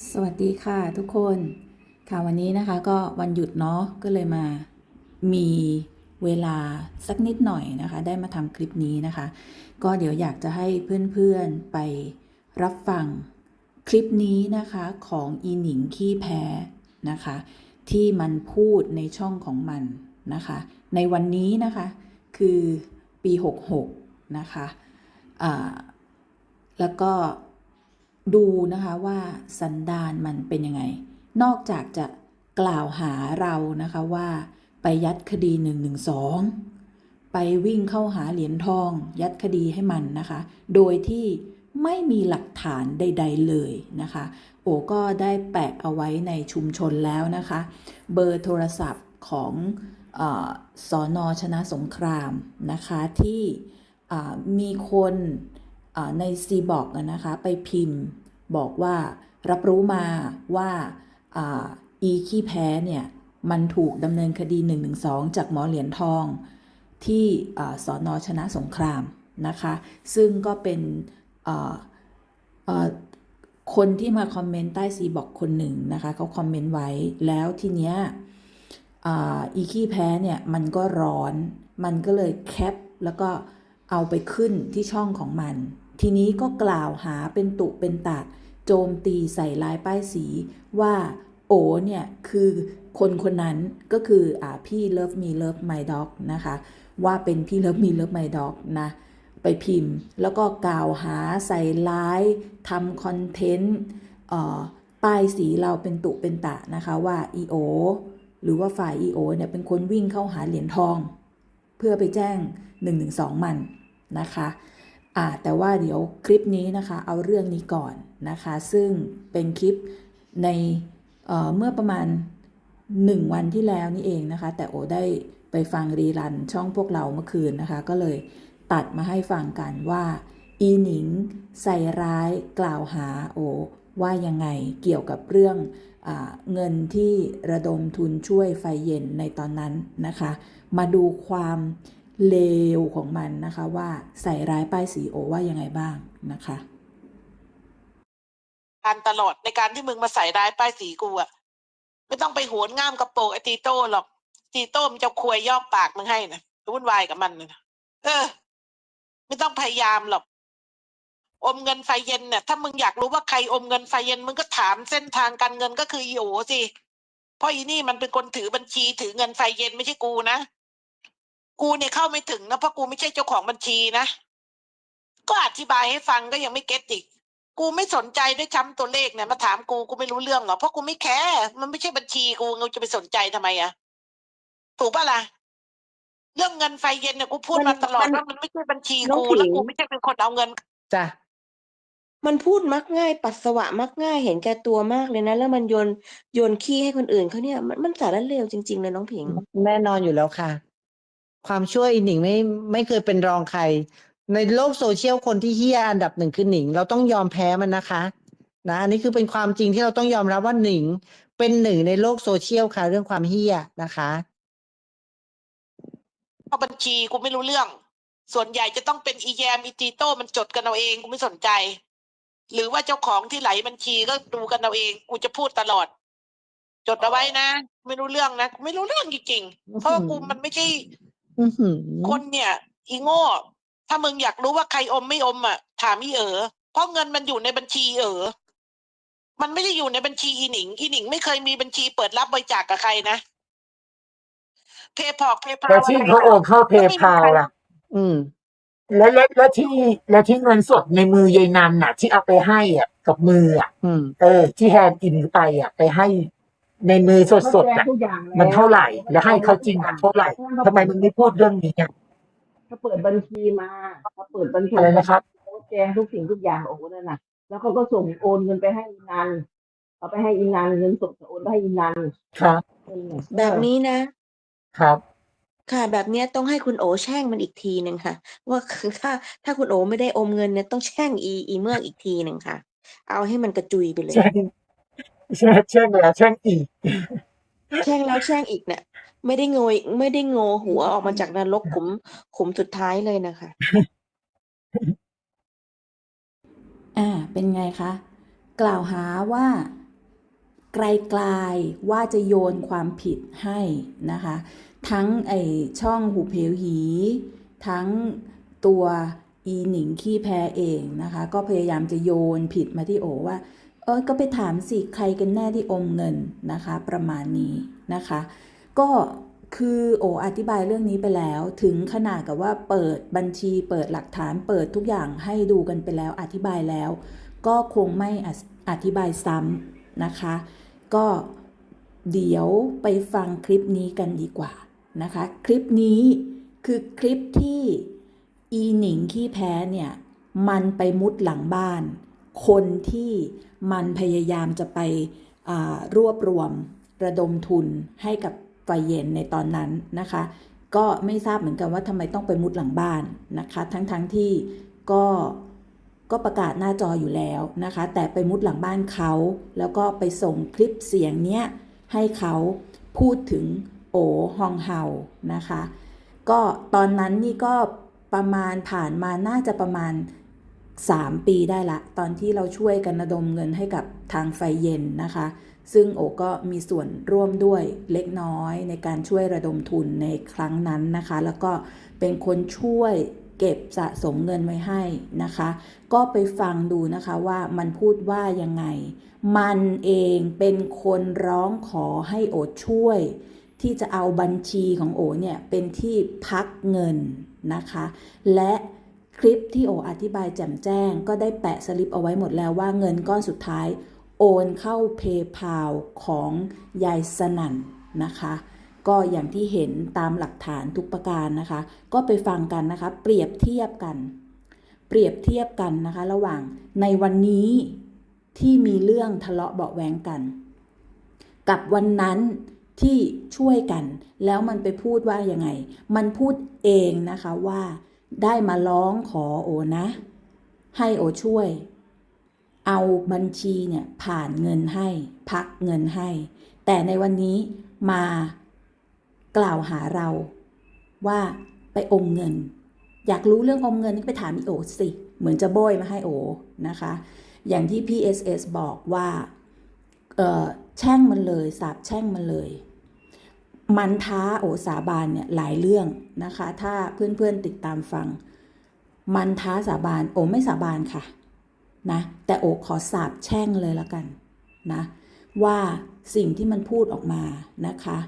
สวัสดีค่ะทุกคนค่ะวันนี้นะคะก็วันหยุดเนาะก็เลยมามีเวลาสักนิดหน่อยนะคะ ได้มาทำคลิปนี้นะคะ ก็เดี๋ยวอยากจะให้เพื่อนๆไปรับฟังคลิปนี้นะคะของอีหนิงขี้แพ้นะคะ ที่มันพูดในช่องของมันนะคะ ในวันนี้นะคะคือปี 66 นะคะแล้วก็ ดูนะคะว่าสันดานมันเป็นยังไง นอกจากจะกล่าวหาเรานะคะว่า ไปยัดคดี112ไปวิ่งเข้าหาเหรียญทอง ยัดคดีให้มันนะคะ โดยที่ไม่มีหลักฐานใด ๆ เลยนะคะ โอก็ได้แปะเอาไว้ในชุมชนแล้วนะคะ เบอร์โทรศัพท์ของอสอนอชนะสงครามนะคะที่มีคนในซีบอกนะคะ ไปพิมพ์ บอกว่ารับรู้มาว่าอีขี้แพ้เนี่ยมันถูกดำเนินคดี 112 จากหมอเหรียญทองที่สอนอชนะสงครามนะคะ ซึ่งก็เป็นคนที่มาคอมเมนต์ใต้ซีบอกคนหนึ่งนะคะเขาคอมเมนต์ไว้แล้วทีเนี้ยอีขี้แพ้เนี่ยมันก็ร้อน มันก็เลยแคปแล้วก็เอาไปขึ้นที่ช่องของมัน ทีนี้ก็กล่าวหาเป็นตุเป็นตะ โจมตีใส่ลายป้ายสีว่าโอเนี่ยคือคนคนนั้นก็คืออ่าพี่ Love Me Love My Dog นะคะ ว่าเป็นพี่ Love Me Love My Dog นะไปพิมพ์ แล้วก็กล่าวหาใส่ร้ายทำคอนเทนต์ป้ายสีเราเป็นตุเป็นตะนะคะว่าอีโอหรือว่าฝ่าย EO เนี่ยเป็นคนวิ่งเข้าหาเหรียญทอง เพื่อไปแจ้ง 112 มันนะคะ อ่าแต่ว่าเดี๋ยวคลิปนี้นะคะเอาเรื่องนี้ก่อนนะคะ ซึ่งเป็นคลิปในเเมื่อประมาณ 1 วันที่แล้วนี่เองนะคะ แต่โอได้ไปฟังรีรันช่องพวกเราเมื่อคืนนะคะ ก็เลยตัดมาให้ฟังกันว่า อีหนิงใส่ร้ายกล่าวหาโอว่ายังไงเกี่ยวกับเรื่องอเงินที่ระดมทุนช่วยไฟเย็นในตอนนั้นนะคะ มาดูความ เลวของมันนะคะว่าใส่ร้ายป้ายสีโอว่ายังไงบ้างนะคะการตลอดในการที่มึงมาใส่ร้ายป้ายสีกูอะไม่ต้องไปโหนง่ามกระโปรงไอตีโต้หรอกตีโต้มันจะควยย่อปากมึงให้นะวุ่นวายกับมันนะเออ ไม่ต้องพยายามหรอกอมเงินไฟเย็นเนี่ยถ้ามึงอยากรู้ว่าใครอมเงินไฟเย็นมึงก็ถามเส้นทางการเงินก็คืออีโอสิเพราะอีนี่มันเป็นคนถือบัญชีถือเงินไฟเย็นไม่ใช่กูนะ กูเนี่ยเข้าไม่ถึงนะเพราะกูไม่ใช่เจ้าของบัญชีนะก็อธิบายให้ฟังก็ยังไม่เก็ตอีกกูไม่สนใจด้วยช้ำตัวเลขเนี่ยมาถามกูกูไม่รู้เรื่องหรอกเพราะกูไม่แคร์มันไม่ใช่บัญชีกูกูจะไปสนใจทำไมอะถูกปะล่ะเรื่องเงินไฟเย็นเนี่ยกูพูดมาตลอดมันว่ามันไม่ใช่บัญชีน้องกูแล้วผิงกูไม่ใช่เป็นคนเอาเงินจ้ะมันพูดมักง่าย ปัสสาวะมักง่ายเห็นแก่ตัวมากเลยนะ แล้วมันโยนโยนขี้ให้คนอื่นเขาเนี่ย มันมันสารเลวจริง ๆ เลยน้องผิง แน่นอนอยู่แล้วค่ะ ความช่วยหนิงไม่ไม่เคยเป็นรองใคร ในโลกโซเชียลคนที่เฮี้ยอันดับหนึ่งคือหนิง เราต้องยอมแพ้มันนะคะนะอันนี้คือเป็นความจริงที่เราต้องยอมรับว่าหนิง เป็นหนึ่งในโลกโซเชียลค่ะ เรื่องความเฮี้ยนะคะเอาบัญชีกูไม่รู้เรื่อง ส่วนใหญ่จะต้องเป็นอีแยมอีตีโต้มันจดกันเอาเองกูไม่สนใจ หรือว่าเจ้าของที่ไหลบัญชีก็ดูกันเอาเองกูจะพูดตลอด จดเอาไว้นะ ไม่รู้เรื่องนะกูไม่รู้เรื่องจริงๆเพราะว่ากูมันไม่ใช่ อือหือคนเนี่ย อีโง่ ถ้ามึงอยากรู้ว่าใครอมไม่อมอะ ถามอีเอ๋อเพราะเงินมันอยู่ในบัญชีเอ๋อมันไม่ได้อยู่ในบัญชีอีหนิง อีหนิงไม่เคยมีบัญชีเปิดรับบริจาคกับใครนะ เพย์พอกเพย์พาแล้วที่เขาโอนเข้าเพย์พาล่ะ อืม แล้วแล้วแล้วที่แล้วที่เงินสดในมือยายนันน่ะ ที่เอาไปให้อะ กับมืออะ อืม เออ ที่แฮนด์อินไปอะ ไปให้ ในมือสดสดๆอะ มันเท่าไหร่ แล้วให้เขาจริงอะเท่าไหร่ทำไมมึงไม่พูดเรื่องนี้อะเขาเปิดบัญชีมาเขาเปิดบัญชีอะไรนะครับเขาแจ้งทุกสิ่งทุกอย่างโอ้โหนั่นน่ะ แล้วเขาก็ส่งโอนเงินไปให้อีนันเอาไปให้อีนันเงินสดโอนไปให้อีนันครับเออแบบนี้นะ ครับค่ะแบบเนี้ยต้องให้คุณโอแช่งมันอีกทีหนึ่งค่ะ ว่าคือถ้าถ้าคุณโอไม่ได้อมเงินเนี่ยต้องแช่งอีอีเมืองอีกทีหนึ่งค่ะ เอาให้มันกระจุยไปเลย แช่งแช่งแช่งแล้วแช่งอีก แช่งแล้วแช่งอีกเนี่ย ไม่ได้โงยไม่ได้โงหัวออกมาจากนรกขุมขุมสุดท้ายเลยนะคะ อ่า เป็นไงคะ กล่าวหาว่าไกลๆว่าจะโยนความผิดให้นะคะ ทั้งไอช่องหูเพวหี ทั้งตัว อีหนิงขี้แพ้เองนะคะ ก็พยายามจะโยนผิดมาที่โอว่า เออก็ไปถามสิใครกันแน่ที่อมเงินนะคะ ประมาณนี้นะคะ ก็คือโออธิบายเรื่องนี้ไปแล้ว ถึงขนาดกับว่าเปิดบัญชีเปิดหลักฐานเปิดทุกอย่างให้ดูกันไปแล้วอธิบายแล้ว ก็คงไม่ออธิบายซ้ำนะคะ ก็เดี๋ยวไปฟังคลิปนี้กันดีกว่านะคะ คลิปนี้คือคลิปที่ อีหนิงขี้แพ้เนี่ยมันไปมุดหลังบ้าน คนที่มันพยายามจะไปรวบรวมระดมทุนให้กับไฟเย็นในตอนนั้นนะคะ ก็ไม่ทราบเหมือนกันว่าทำไมต้องไปมุดหลังบ้านนะคะ ทั้งๆทที่ก็ก็ประกาศหน้าจออยู่แล้วนะคะ แต่ไปมุดหลังบ้านเขาแล้วก็ไปส่งคลิปเสียงเนี้ยให้เขาพูดถึงโอฮองเฮานะคะ ก็ตอนนั้นนี่ก็ ประมาณผ่านมาน่าจะประมาณ 3 ปีได้ละ ตอนที่เราช่วยกันระดมเงินให้กับทางไฟเย็นนะคะ ซึ่งโอก็มีส่วนร่วมด้วยเล็กน้อยในการช่วยระดมทุนในครั้งนั้นนะคะ แล้วก็เป็นคนช่วยเก็บสะสมเงินไว้ให้นะคะ ก็ไปฟังดูนะคะว่ามันพูดว่ายังไง มันเองเป็นคนร้องขอให้โอช่วย ที่จะเอาบัญชีของโอเนี่ยเป็นที่พักเงิน นะคะ และคลิปที่โออธิบายแจ่มแจ้ง ก็ได้แปะสลิปเอาไว้หมดแล้วว่าเงินก้อนสุดท้าย โอนเข้า PayPal ของยายสนั่นนะคะก็อย่างที่เห็นตามหลักฐานทุกประการนะคะ ก็ไปฟังกันนะคะ เปรียบเทียบกัน เปรียบเทียบกันนะคะ ระหว่างในวันนี้ที่มีเรื่องทะเลาะเบาแวงกัน กับวันนั้น ที่ช่วยกัน แล้วมันไปพูดว่ายังไง มันพูดเองนะคะว่าได้มาร้องขอโอนะ ให้โอช่วย เอาบัญชีเนี่ยผ่านเงินให้ พักเงินให้ แต่ในวันนี้มากล่าวหาเราว่าไปอมเงิน อยากรู้เรื่องอมเงินนี่ไปถามอีโอสิ เหมือนจะโบยมาให้โอนะคะ อย่างที่ PSS บอกว่า แช่งมันเลยสาบแช่งมันเลย มันท้าโอสาบานเนี่ยหลายเรื่องนะคะ ถ้าเพื่อนๆติดตามฟัง มันท้าสาบานโอไม่สาบานค่ะนะแต่โอขอสาบแช่งเลยละกันนะว่าสิ่งที่มันพูดออกมานะคะ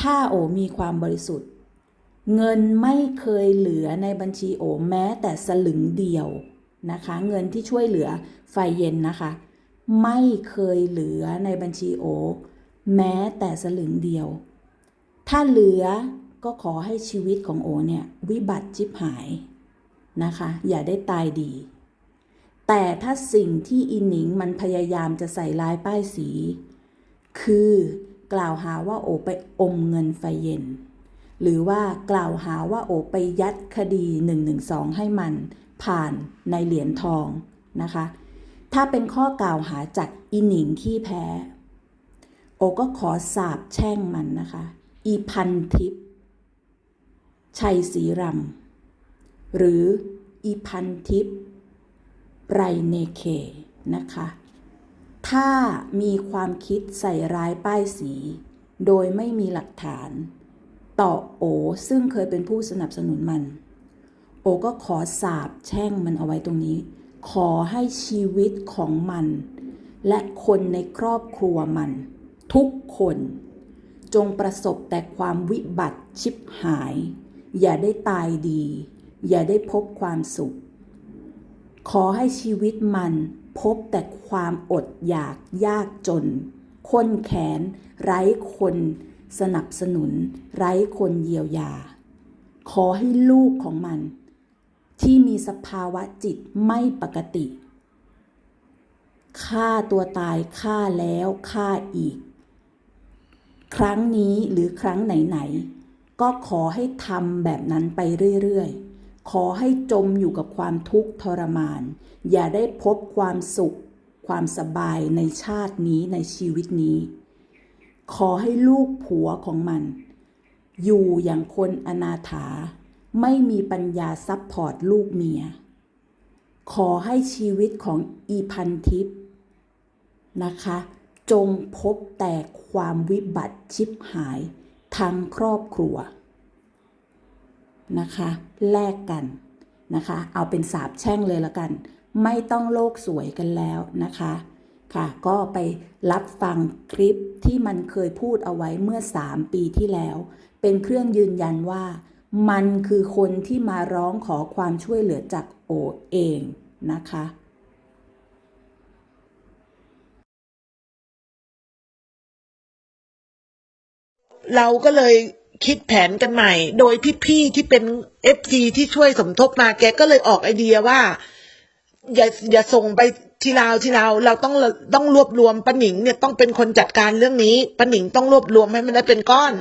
ถ้าโอมีความบริสุทธิ์ เงินไม่เคยเหลือในบัญชีโอแม้แต่สลึงเดียวนะคะ เงินที่ช่วยเหลือไฟเย็นนะคะ ไม่เคยเหลือในบัญชีโอ แม้แต่สลึงเดียว ถ้าเหลือก็ขอให้ชีวิตของโอเนี่ย วิบัติจิบหายนะคะ อย่าได้ตายดี แต่ถ้าสิ่งที่อินหนิงมันพยายามจะใส่ร้ายป้ายสี คือกล่าวหาว่าโอไปอมเงินไฟเย็น หรือว่ากล่าวหาว่าโอไปยัดคดี 112 ให้มันผ่านในเหรียญทองนะคะ ถ้าเป็นข้อกล่าวหาจากอีหนิงขี้แพ้ โอก็ขอสาบแช่งมันนะคะ อีพันทิพย์ชัยศรีรำหรืออีพันทิพย์ไรเนเคนะคะ ถ้ามีความคิดใส่ร้ายป้ายสี โดยไม่มีหลักฐาน ต่อโอซึ่งเคยเป็นผู้สนับสนุนมัน โอก็ขอสาบแช่งมันเอาไว้ตรงนี้ ขอให้ชีวิตของมัน และคนในครอบครัวมัน ทุกคน จงประสบแต่ความวิบัติชิบหาย อย่าได้ตายดี อย่าได้พบความสุข ขอให้ชีวิตมันพบแต่ความอดอยากยากจน คนแขน ไร้คนสนับสนุน ไร้คนเยียวยา ขอให้ลูกของมัน ที่มีสภาวะจิตไม่ปกติฆ่าตัวตายฆ่าแล้วฆ่าอีก ครั้งนี้หรือครั้งไหนๆก็ขอให้ทำแบบนั้นไปเรื่อยๆ ขอให้จมอยู่กับความทุกข์ทรมาน อย่าได้พบความสุข ความสบายในชาตินี้ในชีวิตนี้ ขอให้ลูกผัวของมัน อยู่อย่างคนอนาถา ไม่มีปัญญาซัพพอร์ตลูกเมีย ขอให้ชีวิตของอีพันทิพย์นะคะ จงพบแต่ความวิบัติชิบหายทั้งครอบครัวนะคะแลกกันนะคะ เอาเป็นสาบแช่งเลยละกัน ไม่ต้องโลกสวยกันแล้วนะคะค่ะก็ไปรับฟังคลิปที่มันเคยพูดเอาไว้เมื่อ 3 ปีที่แล้ว เป็นเครื่องยืนยันว่า มันคือคนที่มาร้องขอความช่วยเหลือจากโอเองนะคะเราก็เลยคิดแผนกันใหม่ โดยพี่ๆที่เป็นเอฟซีที่ช่วยสมทบมาแกก็เลยออกไอเดียว่า อย่าอย่าส่งไปที่ลาวที่ลาวเราต้องต้องรวบรวมป้าหนิงเนี่ยต้องเป็นคนจัดการเรื่องนี้ป้าหนิงต้องรวบรวมให้มันได้เป็นก้อน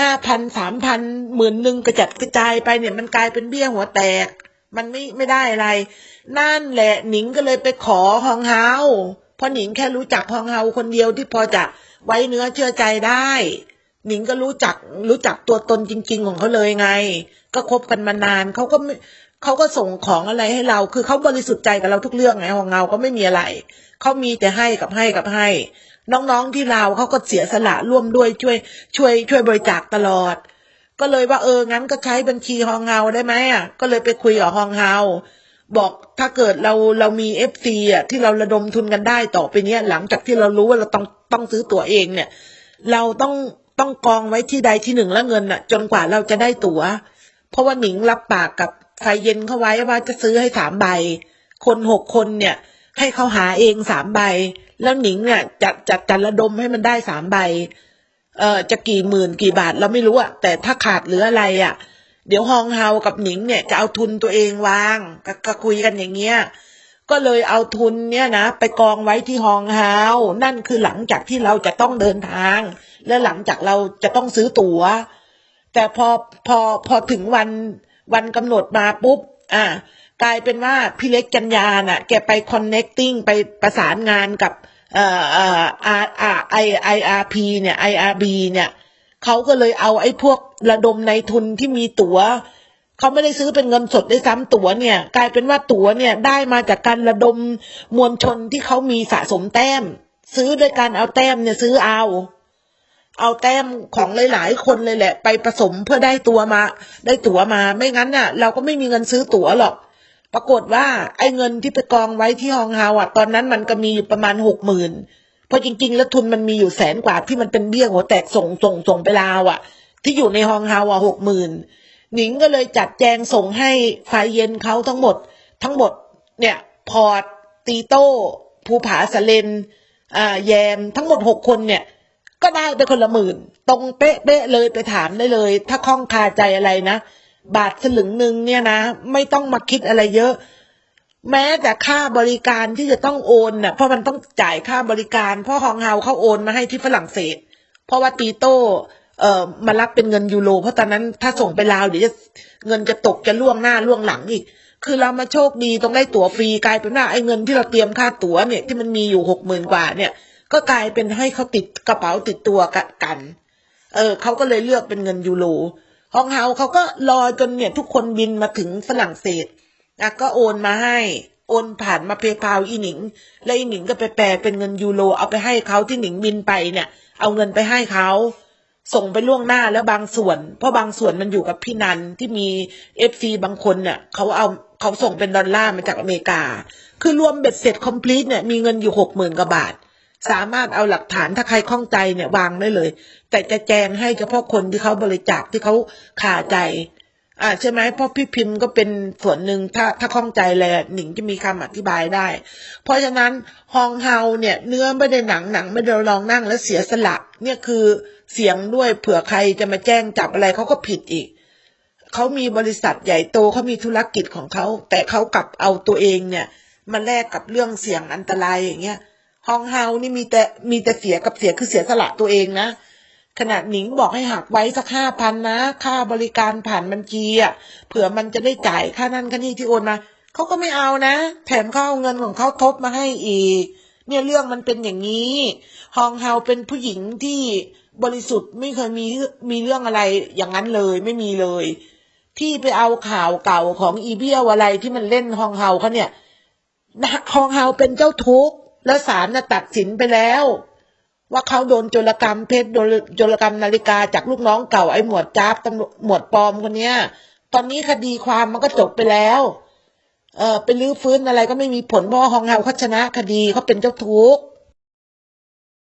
ห้าพันสามพันหมื่นหนึ่งกระจัดกระจายไปเนี่ยมันกลายเป็นเบี้ยหัวแตก มันไม่ไม่ได้อะไร นั่นแหละหนิงก็เลยไปขอฮองเฮาเพราะหนิงแค่รู้จักฮองเฮาคนเดียวที่พอจะไว้เนื้อเชื่อใจได้ หนิงก็รู้จักรู้จักตัวตนจริง ๆ ของเขาเลยไง ก็คบกันมานานเขาก็เขาก็ส่งของอะไรให้เรา คือเขาบริสุทธิ์ใจกับเราทุกเรื่องไงของเงาก็ไม่มีอะไรเขามีแต่ให้กับให้กับให้ น้องๆที่เราวเขาก็เสียสละร่วมด้วยช่วย ช่วย ช่วยบริจาคตลอด ก็เลยว่าเอองั้นก็ใช้บัญชีฮองเฮาได้ไหมอะก็เลยไปคุยกับฮองเฮาบอกถ้าเกิดเราเรามีเอฟซีอะที่เราระดมทุนกันได้ต่อไปเนี้ย หลังจากที่เรารู้ว่าเราต้องต้องซื้อตั๋วเองเนี่ย เราต้องต้องกองไว้ที่ใดที่หนึ่งแล้วเงินอะ จนกว่าเราจะได้ตั๋ว เพราะว่าหนิงรับปากกับไฟเย็นเขาไว้ว่าจะซื้อให้สามใบ คนหกคนเนี่ย ให้เขาหาเองสามใบ แล้วหนิงเนี่ยจะจะจะระดมให้มันได้สามใบ เอ่อจะกี่หมื่นกี่บาทเราไม่รู้อะแต่ถ้าขาดเหลืออะไรอะเดี๋ยวฮองเฮากับหนิงเนี่ยจะเอาทุนตัวเองวางก็ก็คุยกันอย่างเงี้ยก็เลยเอาทุนเนี่ยนะไปกองไว้ที่ฮองเฮานั่นคือหลังจากที่เราจะต้องเดินทาง และหลังจากเราจะต้องซื้อตั๋ว แต่พอพอพอถึงวันวันกำหนดมาปุ๊บ อ่า กลายเป็นว่าพี่เล็กจัญญาน่ะ แกไป connecting ไปประสานงานกับเอ่อเอ่อ R R I I R P เนี่ย I R B เนี่ยเขาก็เลยเอาไอ้พวกระดมในทุนที่มีตั๋วเขาไม่ได้ซื้อเป็นเงินสดได้ซ้ำตั๋วเนี่ย กลายเป็นว่าตั๋วเนี่ยได้มาจากการระดมมวลชนที่เขามีสะสมแต้ม ซื้อโดยการเอาแต้มเนี่ยซื้อเอา เอาแต้มของหลาย ๆ คนเลยแหละ ไปผสมเพื่อได้ตัวมา ได้ตั๋วมาไม่งั้นน่ะ เราก็ไม่มีเงินซื้อตั๋วหรอก ปรากฏว่าไอ้เงินที่ไปกองไว้ที่ฮองเฮาอะ ตอนนั้นมันก็มีอยู่ประมาณหกหมื่นเพราะจริง ๆ แล้วทุนมันมีอยู่แสนกว่าที่มันเป็นเบี้ยหัวแตกส่งส่งส่งไปลาวอะ ที่อยู่ในฮองเฮาอะหกหมื่นหนิงก็เลยจัดแจงส่งให้ไฟเย็นเขาทั้งหมด ทั้งหมด เนี่ย พอร์ตตีโต้ภูผาสเลนอ่าแยมทั้งหมดหกคนเนี่ย ก็ได้ไปคนละหมื่น ตรงเป๊ะๆเลยไปถามได้เลย ถ้าข้องคาใจอะไรนะ บาทสลึงหนึ่งเนี่ยนะ ไม่ต้องมาคิดอะไรเยอะ แม้แต่ค่าบริการที่จะต้องโอนน่ะ เพราะมันต้องจ่ายค่าบริการ เพราะฮองเฮาเขาโอนมาให้ที่ฝรั่งเศส เพราะว่าตีโต้เอ่อมารับเป็นเงินยูโร เพราะตอนนั้นถ้าส่งไปลาวเดี๋ยวจะเงินจะตกจะล่วงหน้าล่วงหลังอีก คือเรามาโชคดีตรงได้ตั๋วฟรีกลายเป็นว่าไอ้เงินที่เราเตรียมค่าตั๋วเนี่ยที่มันมีอยู่หกหมื่นกว่าเนี่ย ก็กลายเป็นให้เขาติดกระเป๋าติดตัวกัน เออเขาก็เลยเลือกเป็นเงินยูโร ฮองเฮาเขาก็รอจนเนี่ยทุกคนบินมาถึงฝรั่งเศสนะก็โอนมาให้โอนผ่านมาเพย์พาอีหนิง แล้วอีหนิงก็ไปแปลเป็นเงินยูโรเอาไปให้เขาที่หนิงบินไปเนี่ย เอาเงินไปให้เขา ส่งไปล่วงหน้าแล้วบางส่วน เพราะบางส่วนมันอยู่กับพี่นันที่มีเอฟซีบางคนเนี่ยเขาเอาเขาส่งเป็นดอลลาร์มาจากอเมริกา คือรวมเบ็ดเสร็จคอมพลีทเนี่ยมีเงินอยู่หกหมื่นกว่าบาท สามารถเอาหลักฐานถ้าใครข้องใจเนี่ยวางได้เลย แต่จะแจงให้เฉพาะคนที่เขาบริจาคที่เขาขาใจอ่าใช่ไหมเพราะพี่พิมพ์ก็เป็นส่วนหนึ่งถ้าถ้าข้องใจเลยหนิงจะมีคำอธิบายได้ เพราะฉะนั้นฮองเฮาเนี่ย เนื้อไม่ได้หนังหนังไม่ได้ลองนั่งแล้วเสียสละ เนี่ยคือเสียงด้วยเผื่อใครจะมาแจ้งจับอะไรเขาก็ผิดอีกเขามีบริษัทใหญ่โตเขามีธุรกิจของเขาแต่เขากลับเอาตัวเองเนี่ยมาแลกกับเรื่องเสี่ยงอันตรายอย่างเงี้ย ฮองเฮานี่มีแต่มีแต่เสียกับเสียคือเสียสละตัวเองนะขนาดหนิงบอกให้หักไว้สักห้าพันนะ ค่าบริการผ่านบัญชีอะเผื่อมันจะได้จ่ายค่านั่นค่านี่ที่โอนมาเขาก็ไม่เอานะ แถมเขาเอาเงินของเขาทบมาให้อีก เนี่ยเรื่องมันเป็นอย่างนี้ฮองเฮาเป็นผู้หญิงที่บริสุทธิ์ไม่เคยมีมีเรื่องอะไรอย่างนั้นเลยไม่มีเลย ที่ไปเอาข่าวเก่าของอีเบี้ยวอะไรที่มันเล่นฮองเฮาเขาเนี่ยฮองเฮาเป็นเจ้าทุกข์ แล้วศาลน่ะตัดสินไปแล้ว ว่าเขาโดนโจรกรรมเพชรโดนโจรกรรมนาฬิกาจากลูกน้องเก่าไอ้หมวดจ้าบตำรวจหมวดปลอมคนเนี้ย ตอนนี้คดีความมันก็จบไปแล้ว เออไปลื้อฟื้นอะไรก็ไม่มีผลเพราะฮองเฮาเขาชนะคดีเขาเป็นเจ้าทุกข์